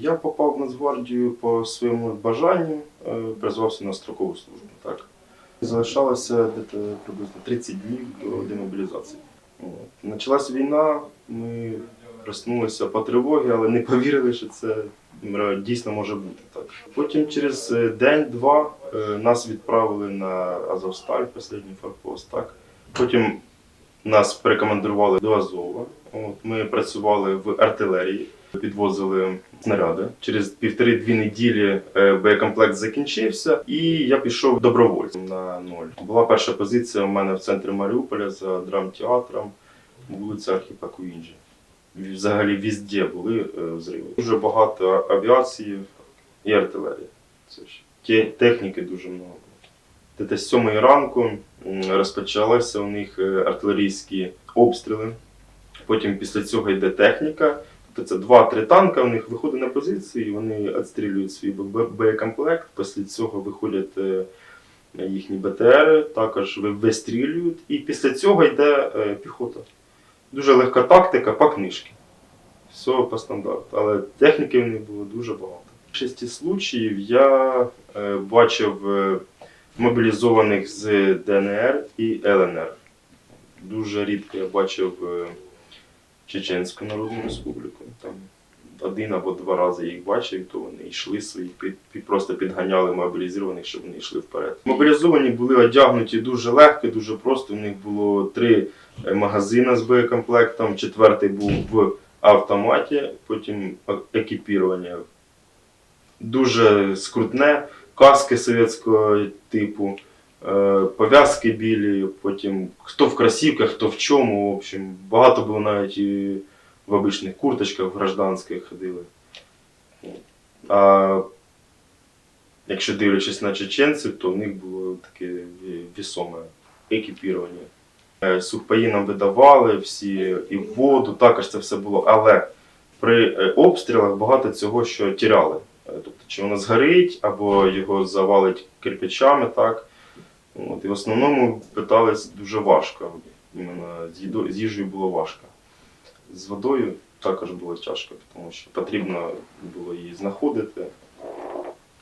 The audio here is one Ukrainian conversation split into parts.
Я попав в Нацгвардію по своєму бажанню, е, призвався на строкову службу. Так. Залишалося десь приблизно 30 днів до демобілізації. От. Почалась війна, ми проснулися по тривогі, але не повірили, що це дійсно може бути так. Потім через е, день-два е, нас відправили на Азовсталь, останній форпост. Так. Потім нас перекомандували до Азова. От, ми працювали в артилерії, підвозили снаряди. Через півтори-дві неділі е, боєкомплект закінчився, і я пішов добровольцем на ноль. Була перша позиція у мене в центрі Маріуполя за драмтеатром, вулиця Архіпа Куінджі. Взагалі везде були е, взриви. Дуже багато авіації і артилерії. Це ж техніки дуже було. Десь з сьомої ранку розпочалися у них е, артилерійські обстріли. Потім після цього йде техніка. Тобто це два-три танка, у них виходить на позиції, вони відстрілюють свій боєкомплект. Після цього виходять е, їхні БТР, також вистрілюють. І після цього йде е, піхота. Дуже легка тактика по книжці. Все по стандарту. Але техніки в них було дуже багато. В шесті случаїв я е, бачив мобілізованих з ДНР і ЛНР. Дуже рідко я бачив Чеченську Народну Республіку. Там один або два рази їх бачив, то вони йшли свої, під, просто підганяли мобілізованих, щоб вони йшли вперед. Мобілізовані були одягнуті дуже легко, дуже просто. У них було три е, магазини з боєкомплектом, четвертий був в автоматі, потім екіпірування. Дуже скрутне, каски совєтського типу, пов'язки білі, потім хто в кросівках, хто в чому. В общем, багато було навіть і в обичних курточках, в гражданських ходили. А якщо дивлячись на чеченців, то в них було таке вісоме екіпірування. Е, Сухпаї нам видавали всі і воду, також це все було. Але при е, обстрілах багато цього, що тіряли. Е, Тобто, чи воно згорить, або його завалить кирпичами, так. От, і в основному питались дуже важко. Іменно з, їдо, з їжею було важко. З водою також було тяжко, тому що потрібно було її знаходити.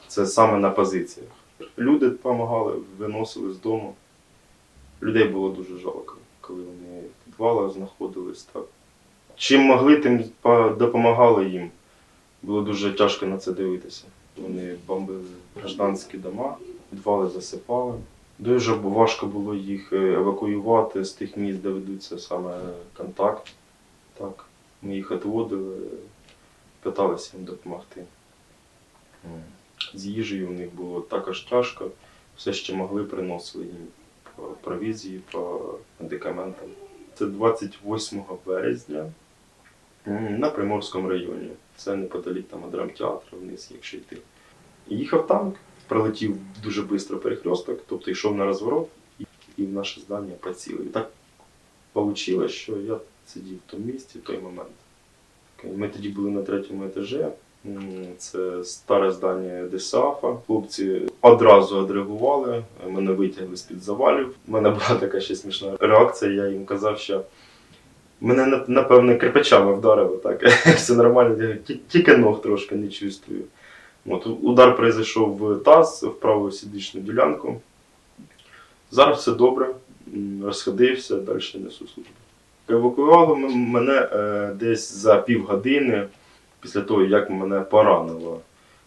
Це саме на позиціях. Люди допомагали, виносили з дому. Людей було дуже жалко, коли вони в підвалах знаходились. Так. Чим могли, тим допомагали їм. Було дуже тяжко на це дивитися. Вони бомбили гражданські дома, підвали засипали. Дуже важко було їх е, евакуювати з тих місць, де ведуться саме контакт. Так. Ми їх відводили, питалися їм допомогти. З їжею в них було також тяжко. Все, що могли, приносили їм по провізії, по медикаментам. Це 28 березня на Приморському районі. Це неподалік там драмтеатру вниз, якщо йти. Їхав танк, пролетів дуже швидко перехресток, тобто йшов на розворот і, в наше здання поцілив. І так вийшло, що я сидів в тому місці в той момент. Ми тоді були на третьому етажі. Це старе здання ДСАФа. Хлопці одразу відреагували, мене витягли з-під завалів. У мене була така ще смішна реакція. Я їм казав, що мене напевне кирпичами вдарило. Так все нормально, тільки ног трошки не чувствую. От, удар произойшов в таз, в праву сідичну ділянку. Зараз все добре, розходився, далі несу службу. Евакуювали мене е, десь за півгодини після того, як мене поранило.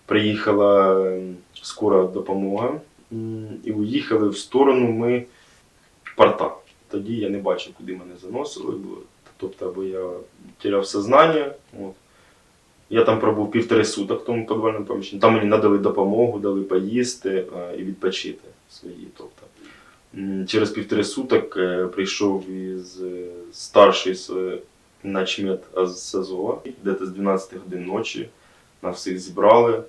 Приїхала скора допомога і уїхали в сторону ми порта. Тоді я не бачив, куди мене заносили. Тобто, або я теряв сознання. Я там пробув півтори суток в тому підвальному поміщенні. Там мені надали допомогу, дали поїсти е, і відпочити свої. Тобто. Через півтори суток е, прийшов із е, старший начмет з САЗО, десь з 12 годин ночі. Нас всіх зібрали,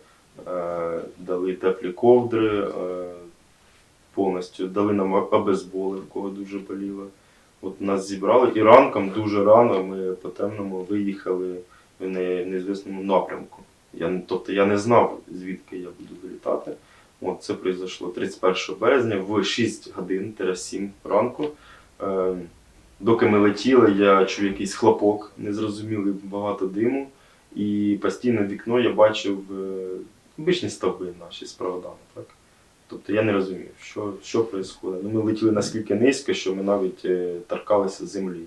дали теплі ковдри, повністю дали нам обезболи, в кого дуже боліло. От нас зібрали і ранком дуже рано ми по темному виїхали в не- неізвісному напрямку. Я, тобто я не знав, звідки я буду вилітати. От це произошло 31 березня в 6 годин 7 ранку. Е, доки ми летіли, я чув якийсь хлопок, незрозумілий багато диму. І постійно вікно я бачив е, обичні стовби наші з. Так? Тобто я не розумів, що, що відбувається. Ну, ми летіли наскільки низько, що ми навіть е, торкалися землі.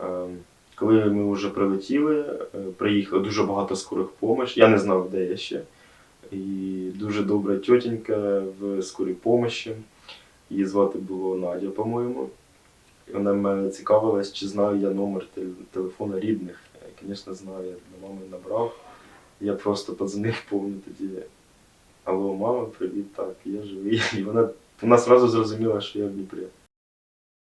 Е, коли ми вже прилетіли, е, приїхало дуже багато скорих помощ. Я не знав, де я ще. І дуже добра тітенька в скорій помощі. Її звати було Надя, по-моєму. Вона мене цікавилась, чи знаю я номер тел- телефона рідних. Звісно, знаю, я до мами набрав. Я просто подзвонив, помню тоді. Алло, мама, привіт, так, я живий. І вона, вона одразу зрозуміла, що я в Дніпрі.